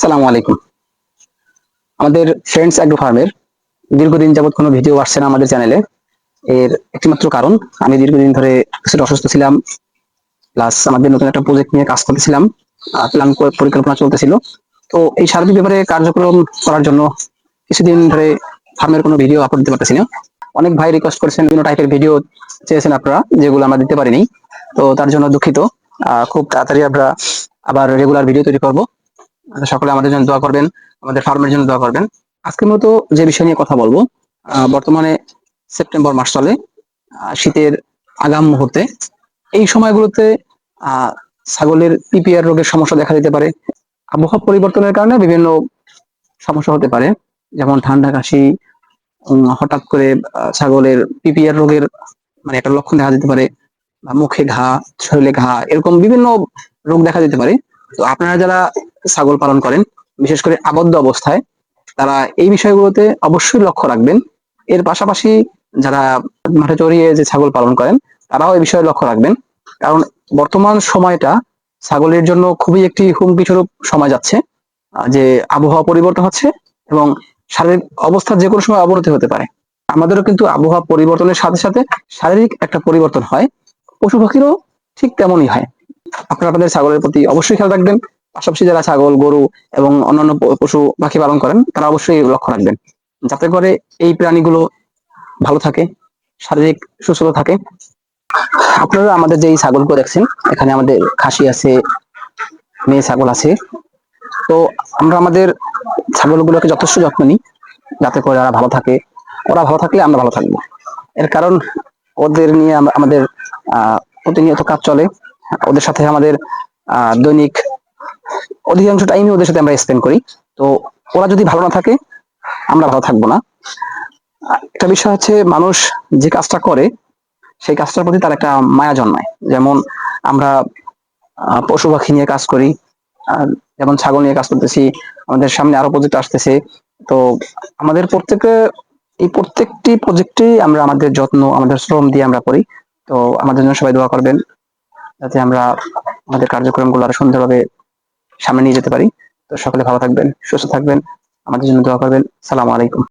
সালামু আলাইকুম। আমাদের ফ্রেন্ডস অ্যাগ্রো ফার্মের দীর্ঘদিন যাবৎ কোনো ভিডিও আসছে না আমাদের চ্যানেলে। এর একটিমাত্র কারণ, আমি দীর্ঘদিন ধরে কিছুটা অসুস্থ ছিলাম প্লাস আমাদের নতুন একটা প্রজেক্ট নিয়ে কাজ করতেছিলাম প্ল্যান পরিকল্পনা চলতেছিল। তো এই সার্বিক ব্যাপারে কার্যক্রম করার জন্য কিছুদিন ধরে ফার্মের কোনো ভিডিও আপলোড দিতে পারতেছি না। অনেক ভাই রিকোয়েস্ট করেছেন, বিভিন্ন টাইপের ভিডিও চেয়েছেন আপনারা, যেগুলো আমরা দিতে পারিনি। তো তার জন্য দুঃখিত। খুব তাড়াতাড়ি আমরা আবার রেগুলার ভিডিও তৈরি করব। সকলে আমাদের জন্য দোয়া করবেন, আমাদের ফার্মের জন্য দোয়া করবেন। আজকে মূলত যে বিষয় নিয়ে কথা বলব বর্তমানে সেপ্টেম্বর মাস চলে শীতের আগাম মুহূর্তে। এই সময়গুলোতে ছাগলের পিপিআর রোগের সমস্যা দেখা দিতে পারে। আবহাওয়া পরিবর্তনের কারণে বিভিন্ন সমস্যা হতে পারে, যেমন ঠান্ডা কাশি হঠাৎ করে ছাগলের পিপিআর রোগের মানে একটা লক্ষণ দেখা দিতে পারে মুখে ঘা, শরীরে ঘা, এরকম বিভিন্ন রোগ দেখা দিতে পারে। তো আপনারা যারা ছাগল পালন করেন, বিশেষ করে আবদ্ধ অবস্থায়। তারা এই বিষয়গুলোতে অবশ্যই লক্ষ্য রাখবেন। এর পাশাপাশি যারা মাঠে চড়িয়ে যে ছাগল পালন করেন, তারাও এই বিষয়ে লক্ষ্য রাখবেন। কারণ বর্তমান সময়টা ছাগলের জন্য খুবই একটি হুমকি স্বরূপ সময় যাচ্ছে যে আবহাওয়া পরিবর্তন হচ্ছে এবং শারীরিক অবস্থার যে কোনো সময় অবনতি হতে পারে। আমাদেরও কিন্তু আবহাওয়া পরিবর্তনের সাথে সাথে শারীরিক একটা পরিবর্তন হয়। পশু পাখিরও ঠিক তেমনই হয়। আপনারা আপনাদের ছাগলের প্রতি অবশ্যই খেয়াল রাখবেন। পাশাপাশি যারা ছাগল, গরু এবং অন্যান্য পশু, পাখি পালন করেন, তারা অবশ্যই লক্ষ্য রাখবেন। যাতে করে এই প্রাণীগুলো ভালো থাকে, শারীরিক সুস্থতা থাকে। আপনারা আমাদের যে ছাগলগুলো দেখছেন, এখানে আমাদের খাসি আছে, মেয়ে ছাগল আছে। তো আমরা আমাদের ছাগলগুলোকে যথেষ্ট যত্ন নিই, যাতে করে ওরা ভালো থাকে। ওরা ভালো থাকলে আমরা ভালো থাকব। এর কারণ ওদের নিয়ে আম- আমাদের, আহ, প্রতিনিয়ত কাজ চলে। ওদের সাথে আমাদের, আহ, দৈনিক অধিকাংশ টাইমই ওদের সাথে আমরা স্পেন্ড করি। তো ওরা যদি ভালো না থাকে, আমরা ভালো থাকব না। একটা বিষয় হচ্ছে, মানুষ যে কাজটা করে, সেই কাজটার প্রতি তার একটা মায়া জন্মায়। যেমন আমরা পশু পাখি নিয়ে কাজ করি যেমন ছাগল নিয়ে কাজ করতেছি, আমাদের সামনে আরও প্রজেক্ট আসতেছে। তো আমাদের প্রত্যেকে, এই প্রত্যেকটি প্রজেক্টেই আমরা আমাদের যত্ন, আমাদের শ্রম দিয়ে আমরা করি। তো আমাদের জন্য সবাই দোয়া করবেন, যাতে আমরা আমাদের কার্যক্রমগুলো আরও সুন্দরভাবে সামনে নিয়ে যেতে পারি। তো সকলে ভালো থাকবেন, সুস্থ থাকবেন। আমাদের জন্য দোয়া করবেন। সালাম আলাইকুম।